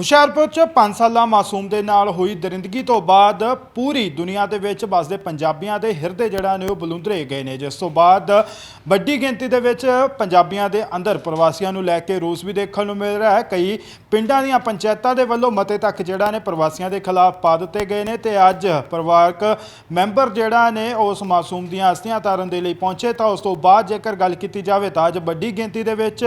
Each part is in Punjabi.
ਹੁਸ਼ਿਆਰਪੁਰ 'ਚ 5 ਸਾਲਾ ਮਾਸੂਮ ਦੇ ਨਾਲ ਹੋਈ ਦਰਿੰਦਗੀ ਤੋਂ ਬਾਅਦ ਪੂਰੀ ਦੁਨੀਆ ਦੇ ਵਿੱਚ ਵੱਸਦੇ ਪੰਜਾਬੀਆਂ ਦੇ ਹਿਰਦੇ ਜਿਹੜਾ ਨੇ ਉਹ ਬਲੁੰਦਰੇ ਗਏ ਨੇ। ਜਿਸ ਤੋਂ ਬਾਅਦ ਵੱਡੀ ਗਿਣਤੀ ਦੇ ਵਿੱਚ ਪੰਜਾਬੀਆਂ ਦੇ ਅੰਦਰ ਪ੍ਰਵਾਸੀਆਂ ਨੂੰ ਲੈ ਕੇ ਰੋਸ ਵੀ ਦੇਖਣ ਨੂੰ ਮਿਲ ਰਿਹਾ ਹੈ। ਕਈ ਪਿੰਡਾਂ ਦੀਆਂ ਪੰਚਾਇਤਾਂ ਦੇ ਵੱਲੋਂ ਮਤੇ ਤੱਕ ਜਿਹੜਾ ਨੇ ਪ੍ਰਵਾਸੀਆਂ ਦੇ ਖਿਲਾਫ ਪਾ ਦਿੱਤੇ ਗਏ ਨੇ ਤੇ ਅੱਜ ਪਰਿਵਾਰਕ ਮੈਂਬਰ ਜਿਹੜਾ ਨੇ ਉਸ ਮਾਸੂਮ ਦੀਆਂ ਅਸਥੀਆਂ ਤਾਰਨ ਦੇ ਲਈ ਪਹੁੰਚੇ। ਤਾਂ ਉਸ ਤੋਂ ਬਾਅਦ ਜੇਕਰ ਗੱਲ ਕੀਤੀ ਜਾਵੇ ਤਾਂ ਅੱਜ ਵੱਡੀ ਗਿਣਤੀ ਦੇ ਵਿੱਚ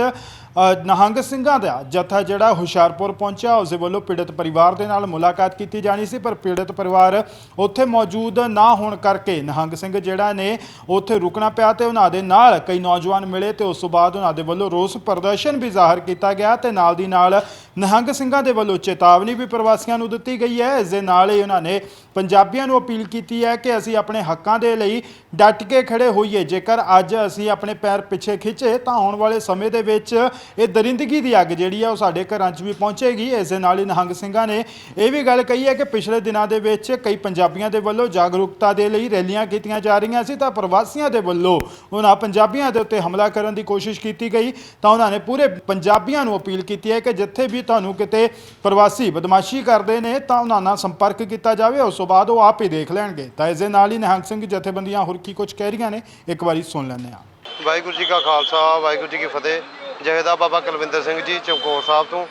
ਨਿਹੰਗ ਸਿੰਘਾਂ ਦਾ ਜਥਾ ਜਿਹੜਾ ਹੁਸ਼ਿਆਰਪੁਰ ਪਹੁੰਚਿਆ ਉਸ ਦੇ ਵੱਲੋਂ ਪੀੜਤ ਪਰਿਵਾਰ ਦੇ ਨਾਲ ਮੁਲਾਕਾਤ ਕੀਤੀ ਜਾਣੀ ਸੀ, ਪਰ ਪੀੜਤ ਪਰਿਵਾਰ ਉੱਥੇ ਮੌਜੂਦ ਨਾ ਹੋਣ ਕਰਕੇ ਨਿਹੰਗ ਸਿੰਘ ਜਿਹੜਾ ਨੇ ਉੱਥੇ ਰੁਕਣਾ ਪਿਆ ਤੇ ਉਹਨਾਂ ਦੇ ਨਾਲ ਕਈ ਨੌਜਵਾਨ ਮਿਲੇ ਤੇ ਉਸ ਤੋਂ ਬਾਅਦ ਉਹਨਾਂ ਦੇ ਵੱਲੋਂ ਰੋਸ ਪ੍ਰਦਰਸ਼ਨ ਵੀ ਜ਼ਾਹਰ ਕੀਤਾ ਗਿਆ ਤੇ ਨਾਲ ਦੀ ਨਾਲ ਨਿਹੰਗ ਸਿੰਘਾਂ ਦੇ ਵੱਲੋਂ ਚੇਤਾਵਨੀ ਵੀ ਪ੍ਰਵਾਸੀਆਂ ਨੂੰ ਦਿੱਤੀ ਗਈ ਹੈ। ਇਸ ਦੇ ਨਾਲ ਹੀ ਉਹਨਾਂ ਨੇ ਪੰਜਾਬੀਆਂ ਨੂੰ ਅਪੀਲ ਕੀਤੀ ਹੈ ਕਿ ਅਸੀਂ ਆਪਣੇ ਹੱਕਾਂ ਦੇ ਲਈ ਡਟ ਕੇ ਖੜੇ ਹੋਈਏ। ਜੇਕਰ ਅੱਜ ਅਸੀਂ ਆਪਣੇ ਪੈਰ ਪਿੱਛੇ ਖਿੱਚੇ ਤਾਂ ਆਉਣ ਵਾਲੇ ਸਮੇਂ ਦੇ ਵਿੱਚ ਇਹ ਦਰਿੰਦਗੀ ਦੀ ਅੱਗ ਜਿਹੜੀ ਆ ਉਹ ਸਾਡੇ ਘਰਾਂ 'ਚ ਵੀ ਪਹੁੰਚੇਗੀ। ਇਸ ਦੇ ਨਾਲ ਹੀ ਨਿਹੰਗ ਸਿੰਘਾਂ ਨੇ ਇਹ ਵੀ ਗੱਲ ਕਹੀ ਹੈ ਕਿ ਪਿਛਲੇ ਦਿਨਾਂ ਦੇ ਵਿੱਚ ਕਈ ਪੰਜਾਬੀਆਂ ਦੇ ਵੱਲੋਂ ਜਾਗਰੂਕਤਾ ਦੇ ਲਈ ਰੈਲੀਆਂ ਕੀਤੀਆਂ ਜਾ ਰਹੀਆਂ ਸੀ ਤਾਂ ਪ੍ਰਵਾਸੀਆਂ ਦੇ ਵੱਲੋਂ ਉਹਨਾਂ ਪੰਜਾਬੀਆਂ ਦੇ ਉੱਤੇ ਹਮਲਾ ਕਰਨ ਦੀ ਕੋਸ਼ਿਸ਼ ਕੀਤੀ ਗਈ। ਤਾਂ ਉਹਨਾਂ ਨੇ ਪੂਰੇ ਪੰਜਾਬੀਆਂ ਨੂੰ ਅਪੀਲ ਕੀਤੀ ਹੈ ਕਿ ਜਿੱਥੇ ਵੀ ਤੁਹਾਨੂੰ ਕਿਤੇ ਪ੍ਰਵਾਸੀ ਬਦਮਾਸ਼ੀ ਕਰਦੇ ਨੇ ਤਾਂ ਉਹਨਾਂ ਨਾਲ ਸੰਪਰਕ ਕੀਤਾ ਜਾਵੇ। ਉਸ ਤੋਂ ਬਾਅਦ ਉਹ ਆਪ ਹੀ ਦੇਖ ਲੈਣਗੇ। ਤਾਂ ਇਸ ਦੇ ਨਾਲ ਹੀ ਨਿਹੰਗ ਸਿੰਘ ਜਥੇਬੰਦੀਆਂ ਹੋਰ ਕੀ ਕੁਝ ਕਹਿ ਰਹੀਆਂ ਨੇ, ਇੱਕ ਵਾਰੀ ਸੁਣ ਲੈਂਦੇ ਹਾਂ। ਵਾਹਿਗੁਰੂ ਜੀ ਕਾ ਖਾਲਸਾ, ਵਾਹਿਗੁਰੂ ਜੀ ਕੀ ਫਤਿਹ। ਜਹੇਦਾ ਬਾਬਾ ਕੁਲਵਿੰਦਰ ਸਿੰਘ ਜੀ ਚਮਕੌਰ ਸਾਹਿਬ ਤੋਂ।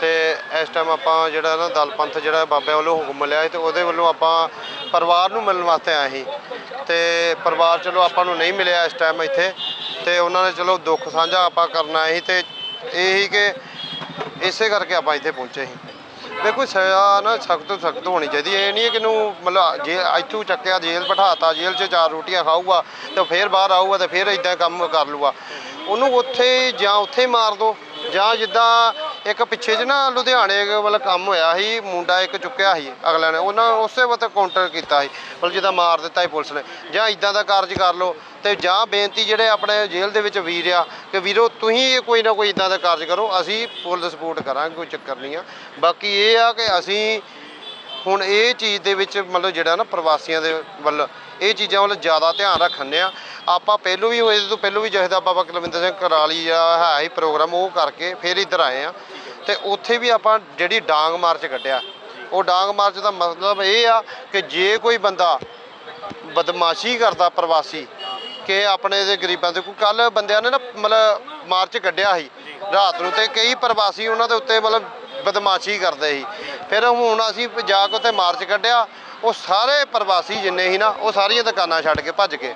ਤੇ ਇਸ ਟਾਈਮ ਆਪਾਂ ਜਿਹੜਾ ਨਾ ਦਲ ਪੰਥ ਜਿਹੜਾ ਬਾਬਿਆਂ ਵੱਲੋਂ ਹੁਕਮ ਲਿਆ ਸੀ ਤੇ ਉਹਦੇ ਵੱਲੋਂ ਆਪਾਂ ਪਰਿਵਾਰ ਨੂੰ ਮਿਲਣ ਵਾਸਤੇ ਆਏ ਸੀ। ਤੇ ਪਰਿਵਾਰ ਚਲੋ ਆਪਾਂ ਨੂੰ ਨਹੀਂ ਮਿਲਿਆ ਇਸ ਟਾਈਮ ਇੱਥੇ। ਤੇ ਉਹਨਾਂ ਨੇ ਚਲੋ ਦੁੱਖ ਸਾਂਝਾ ਆਪਾਂ ਕਰਨਾ ਆਏ ਸੀ ਤੇ ਇਹ ਹੀ ਕਿ ਇਸੇ ਕਰਕੇ ਆਪਾਂ ਇੱਥੇ ਪਹੁੰਚੇ ਸੀ। ਦੇਖੋ ਸਜ਼ਾ ਨਾ ਸਖਤ ਤੋਂ ਸਖਤ ਹੋਣੀ ਚਾਹੀਦੀ ਹੈ। ਇਹ ਨਹੀਂ ਕਿ ਨੂੰ ਮਤਲਬ ਜੇ ਇੱਥੋਂ ਚੱਕਿਆ, ਜੇਲ੍ਹ ਬਿਠਾਤਾ, ਜੇਲ੍ਹ 'ਚ ਚਾਰ ਰੋਟੀਆਂ ਖਾਊਗਾ ਤੇ ਫਿਰ ਬਾਹਰ ਆਊਗਾ ਤੇ ਫਿਰ ਇਦਾਂ ਕੰਮ ਕਰ ਲੂਗਾ ਉਹਨੂੰ ਉੱਥੇ ਜਾਂ ਉੱਥੇ ਹੀ ਮਾਰ ਦੋ। ਜਾਂ ਜਿੱਦਾਂ ਇੱਕ ਪਿੱਛੇ 'ਚ ਨਾ ਲੁਧਿਆਣੇ ਮਤਲਬ ਕੰਮ ਹੋਇਆ ਸੀ, ਮੁੰਡਾ ਇੱਕ ਚੁੱਕਿਆ ਸੀ ਅਗਲਿਆਂ ਨੇ। ਉਹਨਾਂ ਉਸੇ ਵਕਤ ਕਾਊਂਟਰ ਕੀਤਾ ਸੀ। ਮਤਲਬ ਜਿੱਦਾਂ ਮਾਰ ਦਿੱਤਾ ਸੀ ਪੁਲਿਸ ਨੇ। ਜਾਂ ਇਦਾਂ ਦਾ ਕਾਰਜ ਕਰ ਲਓ। ਤੇ ਜਾਂ ਬੇਨਤੀ ਜਿਹੜੇ ਆਪਣੇ ਜੇਲ੍ਹ ਦੇ ਵਿੱਚ ਵੀਰ ਆ ਕਿ ਵੀਰੋ, ਤੁਸੀਂ ਕੋਈ ਨਾ ਕੋਈ ਇਦਾਂ ਦਾ ਕਾਰਜ ਕਰੋ, ਅਸੀਂ ਫੁੱਲ ਸਪੋਰਟ ਕਰਾਂਗੇ, ਕੋਈ ਚੱਕਰ ਨਹੀਂ ਆ। ਬਾਕੀ ਇਹ ਆ ਕਿ ਅਸੀਂ ਹੁਣ ਇਹ ਚੀਜ਼ ਦੇ ਵਿੱਚ ਮਤਲਬ ਜਿਹੜਾ ਨਾ ਪ੍ਰਵਾਸੀਆਂ ਦੇ ਵੱਲ ਇਹ ਚੀਜ਼ਾਂ ਵੱਲ ਜ਼ਿਆਦਾ ਧਿਆਨ ਰੱਖਣੇ ਆ। ਆਪਾਂ ਪਹਿਲੋਂ ਵੀ ਇਹਦੇ ਤੋਂ ਪਹਿਲੋਂ ਵੀ ਜਹਦਾ ਬਾਬਾ ਕੁਲਵਿੰਦਰ ਸਿੰਘ ਕਰਾਲੀ ਆ, ਹੈ ਹੀ ਪ੍ਰੋਗਰਾਮ, ਉਹ ਕਰਕੇ ਫਿਰ ਇੱਧਰ ਆਏ ਆ। ਤੇ ਉੱਥੇ ਵੀ ਆਪਾਂ ਜਿਹੜੀ ਡਾਂਗ ਮਾਰਚ ਕੱਢਿਆ। ਉਹ ਡਾਂਗ ਮਾਰਚ ਦਾ ਮਤਲਬ ਇਹ ਆ ਕਿ ਜੇ ਕੋਈ ਬੰਦਾ ਬਦਮਾਸ਼ੀ ਕਰਦਾ ਪ੍ਰਵਾਸੀ ਕਿ ਆਪਣੇ ਦੇ ਗਰੀਬਾਂ ਦੇ ਕੋਈ ਕੱਲ ਬੰਦਿਆਂ ਨੇ ਨਾ ਮਤਲਬ ਮਾਰਚ ਕੱਢਿਆ ਸੀ, ਰਾਤ ਨੂੰ ਤੇ ਕਈ ਪ੍ਰਵਾਸੀ ਉਹਨਾਂ ਦੇ ਉੱਤੇ ਮਤਲਬ ਬਦਮਾਸ਼ੀ ਕਰਦੇ ਸੀ। ਫਿਰ ਹੁਣ ਅਸੀਂ ਜਾ ਕੇ ਉੱਥੇ ਮਾਰਚ ਕੱਢਿਆ, ਉਹ ਸਾਰੇ ਪ੍ਰਵਾਸੀ ਜਿੰਨੇ ਸੀ ਨਾ, ਉਹ ਸਾਰੀਆਂ ਦੁਕਾਨਾਂ ਛੱਡ ਕੇ ਭੱਜ ਗਏ।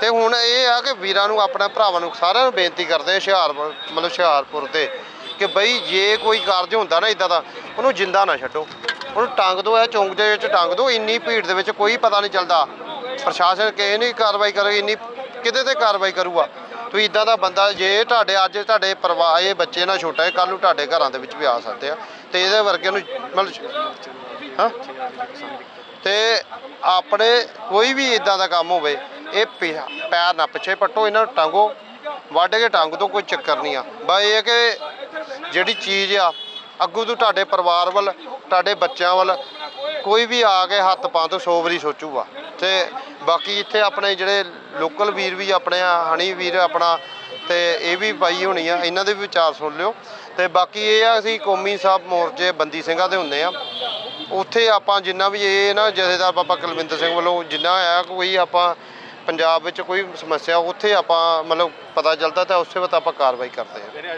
ਤੇ ਹੁਣ ਇਹ ਆ ਕਿ ਵੀਰਾਂ ਨੂੰ, ਆਪਣੇ ਭਰਾਵਾਂ ਨੂੰ ਸਾਰਿਆਂ ਨੂੰ ਬੇਨਤੀ ਕਰਦੇ ਆ ਹੁਸ਼ਿਆਰਪੁਰ ਮਤਲਬ ਹੁਸ਼ਿਆਰਪੁਰ ਤੇ ਕਿ ਬਈ ਜੇ ਕੋਈ ਕਾਰਜ ਹੁੰਦਾ ਨਾ ਇਦਾਂ ਦਾ, ਉਹਨੂੰ ਜਿੰਦਾ ਨਾ ਛੱਡੋ। ਉਹਨੂੰ ਟੰਗ ਦਿਓ ਇਹ ਚੌਂਕ ਦੇ ਵਿੱਚ ਟੰਗ ਦਿਓ ਇੰਨੀ ਭੀੜ ਦੇ ਵਿੱਚ ਕੋਈ ਪਤਾ ਨਹੀਂ ਚੱਲਦਾ। ਪ੍ਰਸ਼ਾਸਨ ਕਿਸੇ ਨਹੀਂ ਕਾਰਵਾਈ ਕਰੇਗੀ, ਇੰਨੀ ਕਿਤੇ ਤੇ ਕਾਰਵਾਈ ਕਰੂਗਾ? ਤੁਸੀਂ ਇਦਾਂ ਦਾ ਬੰਦਾ ਜੇ ਤੁਹਾਡੇ, ਅੱਜ ਤੁਹਾਡੇ ਪਰਿਵਾਰ, ਇਹ ਬੱਚੇ ਨਾਲ ਛੋਟਾ ਹੈ ਕੱਲ ਨੂੰ ਤੁਹਾਡੇ ਘਰਾਂ ਦੇ ਵਿੱਚ ਵੀ ਆ ਸਕਦੇ ਆ। ਤੇ ਇਹਦੇ ਵਰਗੇ ਨੂੰ ਮਤਲਬ ਹਾਂ? ਤੇ ਆਪਣੇ ਕੋਈ ਵੀ ਇਦਾਂ ਦਾ ਕੰਮ ਹੋਵੇ, ਇਹ ਪਿ- ਪੈਰ ਨਾ ਪਿੱਛੇ ਪੱਟੋ, ਇਹਨਾਂ ਨੂੰ ਟਾਂਗੋ, ਵੱਢ ਕੇ ਟੰਗ ਤੋਂ ਕੋਈ ਚੱਕਰ ਨਹੀਂ ਆ। ਬਸ ਇਹ ਕਿ ਜਿਹੜੀ ਚੀਜ਼ ਆ, ਅੱਗੂ ਤੋਂ ਤੁਹਾਡੇ ਪਰਿਵਾਰ ਵੱਲ, ਤੁਹਾਡੇ ਬੱਚਿਆਂ ਵੱਲ ਕੋਈ ਵੀ ਆ ਕੇ ਹੱਥ ਪਾਉਣ ਤੋਂ 100 ਵਾਰੀ ਸੋਚੂਗਾ। ਤੇ ਬਾਕੀ ਇੱਥੇ ਆਪਣੇ ਜਿਹੜੇ ਲੋਕਲ ਵੀਰ ਵੀ ਆਪਣੇ ਆ, ਹਣੀ ਵੀਰ ਆਪਣਾ, ਤੇ ਇਹ ਵੀ ਪਾਈ ਹੋਣੀ ਆ, ਇਹਨਾਂ ਦੇ ਵੀ ਵਿਚਾਰ ਸੁਣ ਲਿਓ। ਤੇ ਬਾਕੀ ਇਹ ਆ, ਅਸੀਂ ਕੌਮੀ ਸਾਹਿਬ ਮੋਰਚੇ ਬੰਦੀ ਸਿੰਘਾਂ ਦੇ ਹੁੰਦੇ ਆ। ਉੱਥੇ ਆਪਾਂ ਜਿੰਨਾ ਵੀ ਇਹ ਨਾ ਜਥੇਦਾਰ ਬਾਬਾ ਕੁਲਵਿੰਦਰ ਸਿੰਘ ਵੱਲੋਂ ਜਿੰਨਾ ਆਇਆ, ਕੋਈ ਆਪਾਂ ਪੰਜਾਬ ਵਿੱਚ ਕੋਈ ਸਮੱਸਿਆ, ਉੱਥੇ ਆਪਾਂ ਮਤਲਬ ਪਤਾ ਚੱਲਦਾ ਤਾਂ ਉਸੇ ਵਕਤ ਆਪਾਂ ਕਾਰਵਾਈ ਕਰਦੇ ਹਾਂ